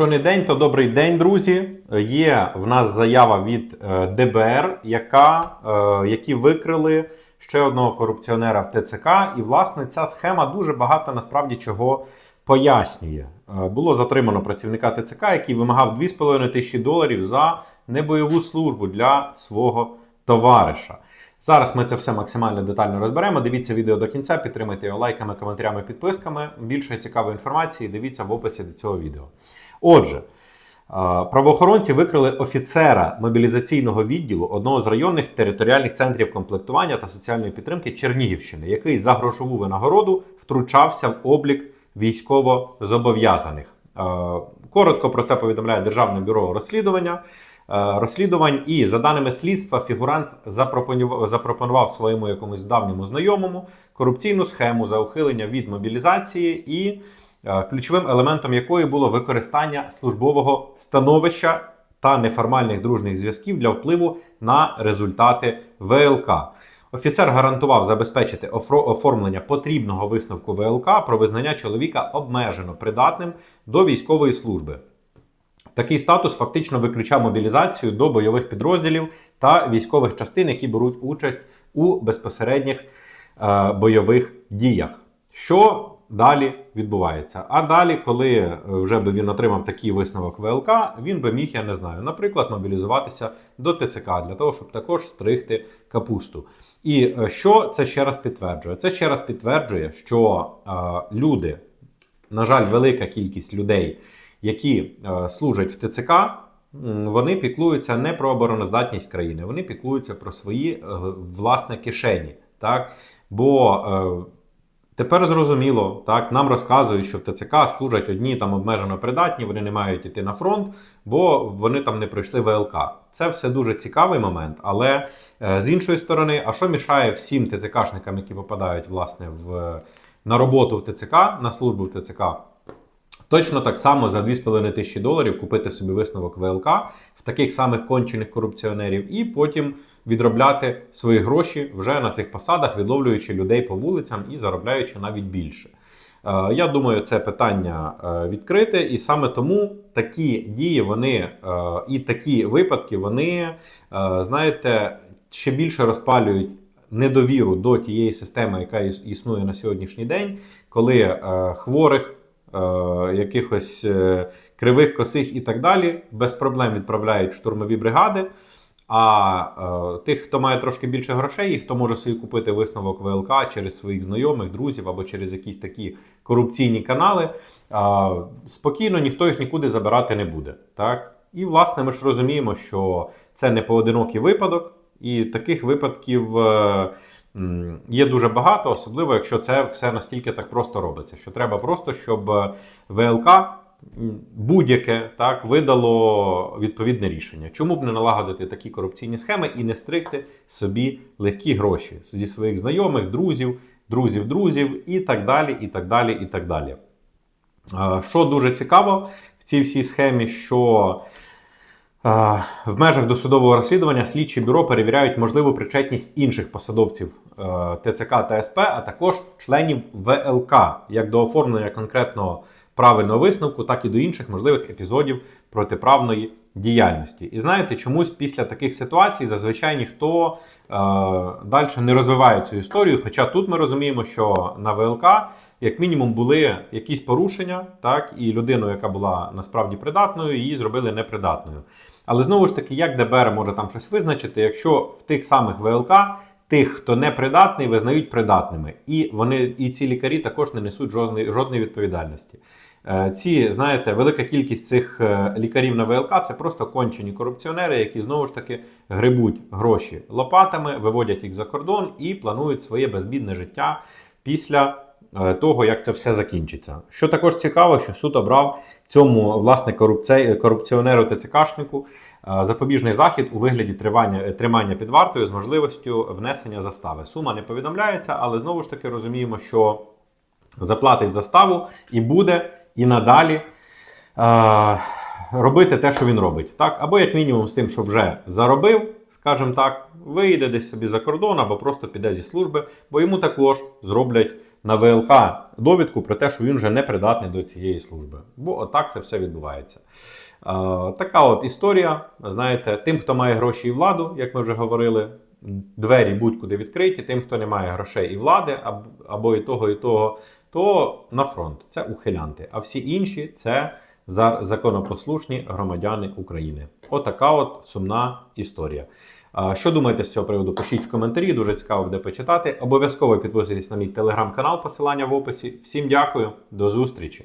Що не день, то добрий день, друзі. Є в нас заява від е, ДБР, яка, е, які викрили ще одного корупціонера в ТЦК. І, власне, ця схема дуже багато насправді чого пояснює. Е, Було затримано працівника ТЦК, який вимагав 2,5 тисячі доларів за небойову службу для свого товариша. Зараз ми це все максимально детально розберемо. Дивіться відео до кінця, підтримайте його лайками, коментарями, підписками. Більше цікавої інформації дивіться в описі до цього відео. Отже, е, правоохоронці викрили офіцера мобілізаційного відділу одного з районних територіальних центрів комплектування та соціальної підтримки Чернігівщини, який за грошову винагороду втручався в облік військово-зобов'язаних. Е, Коротко про це повідомляє Державне бюро розслідування. е, Розслідувань і за даними слідства, фігурант запропонував, запропонував своєму якомусь давньому знайомому корупційну схему за ухилення від мобілізації, і ключовим елементом якої було використання службового становища та неформальних дружніх зв'язків для впливу на результати ВЛК. Офіцер гарантував забезпечити оформлення потрібного висновку ВЛК про визнання чоловіка обмежено придатним до військової служби. Такий статус фактично виключав мобілізацію до бойових підрозділів та військових частин, які беруть участь у безпосередніх е, бойових діях. Що далі відбувається? А далі, коли е, вже би він отримав такий висновок ВЛК, він би міг, я не знаю, наприклад, мобілізуватися до ТЦК для того, щоб також стригти капусту. І е, що це ще раз підтверджує? Це ще раз підтверджує, що е, люди, на жаль, велика кількість людей, які е, служать в ТЦК, вони піклуються не про обороноздатність країни, вони піклуються про свої е, власне кишені. Так? Бо е, тепер зрозуміло, так, нам розказують, що в ТЦК служать одні там обмежено придатні, вони не мають іти на фронт, бо вони там не пройшли ВЛК. Це все дуже цікавий момент, але е, з іншої сторони, а що мішає всім ТЦКшникам, які попадають власне в, на роботу в ТЦК, на службу в ТЦК, Точно так само за 2,5 тисячі доларів купити собі висновок ВЛК в таких самих кончених корупціонерів і потім відробляти свої гроші вже на цих посадах, відловлюючи людей по вулицям і заробляючи навіть більше. Е, Я думаю, це питання е, відкрите, і саме тому такі дії, вони е, і такі випадки, вони, знаєте, ще більше розпалюють недовіру до тієї системи, яка існує на сьогоднішній день, коли хворих якихось е, кривих, косих і так далі, без проблем відправляють штурмові бригади. А е, тих, хто має трошки більше грошей, і хто може собі купити висновок ВЛК через своїх знайомих, друзів або через якісь такі корупційні канали, е, спокійно ніхто їх нікуди забирати не буде. Так? І, власне, ми ж розуміємо, що це не поодинокий випадок, і таких випадків. е, Є дуже багато, особливо якщо це все настільки так просто робиться. Що треба просто, щоб е, ВЛК будь-яке так видало відповідне рішення. Чому б не налагодити такі корупційні схеми і не стригти собі легкі гроші зі своїх знайомих, друзів, друзів, друзів і так далі, і так далі, і так далі. Е, Що дуже цікаво в цій всій схемі, що В межах досудового розслідування слідчі бюро перевіряють можливу причетність інших посадовців е, ТЦК та СП, а також членів ВЛК як до оформлення конкретного правильного висновку, так і до інших можливих епізодів протиправної діяльності. І знаєте, чомусь після таких ситуацій зазвичай ніхто е, далі не розвиває цю історію. Хоча тут ми розуміємо, що на ВЛК як мінімум були якісь порушення, так і людину, яка була насправді придатною, її зробили непридатною. Але знову ж таки, як ДБР може там щось визначити, якщо в тих самих ВЛК тих, хто не придатний, визнають придатними, і вони і ці лікарі також не несуть жодної, жодної відповідальності. Е, Ці, знаєте, велика кількість цих е, лікарів на ВЛК це просто кончені корупціонери, які знову ж таки грибуть гроші лопатами, виводять їх за кордон і планують своє безбідне життя після того, як це все закінчиться. Що також цікаво, що суд обрав цьому власне корупціонеру ТЦКшнику е, запобіжний захід у вигляді тривання, тримання під вартою з можливістю внесення застави. Сума не повідомляється, але знову ж таки розуміємо, що заплатить заставу і буде і надалі е, робити те, що він робить. Так? Або як мінімум з тим, що вже заробив, скажімо так, вийде десь собі за кордон або просто піде зі служби, бо йому також зроблять на ВЛК довідку про те, що він вже не придатний до цієї служби. Бо отак це все відбувається. Така от історія. Знаєте, тим, хто має гроші і владу, як ми вже говорили, двері будь-куди відкриті, тим, хто не має грошей і влади, або і того, і того, то на фронт. Це ухилянти. А всі інші це законопослушні громадяни України. Отака от сумна історія. Що думаєте з цього приводу? Пишіть в коментарі, дуже цікаво буде почитати. Обов'язково підписуйтесь на мій телеграм-канал, посилання в описі. Всім дякую, до зустрічі!